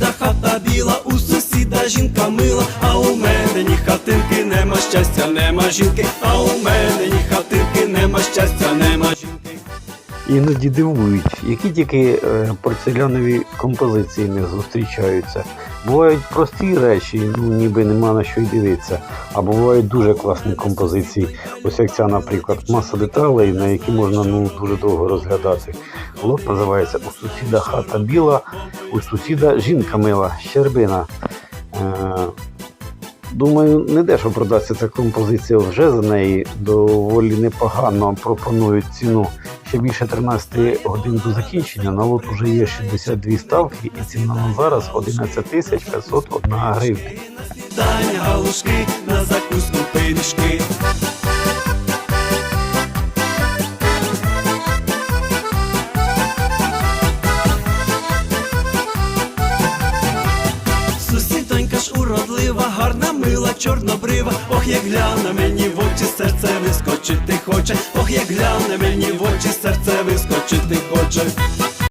сусіда хата біла, у сусіда жінка мила, а у мене ні хатинки, нема щастя, нема жінки, а у мене ні. Іноді дивують, які тільки е, порцелянові композиції не зустрічаються. Бувають прості речі, ну ніби нема на що й дивитися. А бувають дуже класні композиції. Ось як ця, наприклад, маса деталей, на які можна ну дуже довго розглядати. Лот називається У сусіда хата біла, у сусіда жінка мила, щербина. Думаю, не дешево продасться ця композиція вже за неї доволі непогано пропонують ціну. Ще більше 13 годин до закінчення. На лот уже є 62 ставки і ціна на зараз 11 тисяч 501 гривня. Галушки на закуску пиріжки. Сусідонька ж уродлива, гарна, мила, чорнобрива. Ох, як гляне мені в очі, серце вискочити хоче. Ох, як гляне мені в очі, серце вискочити хоче.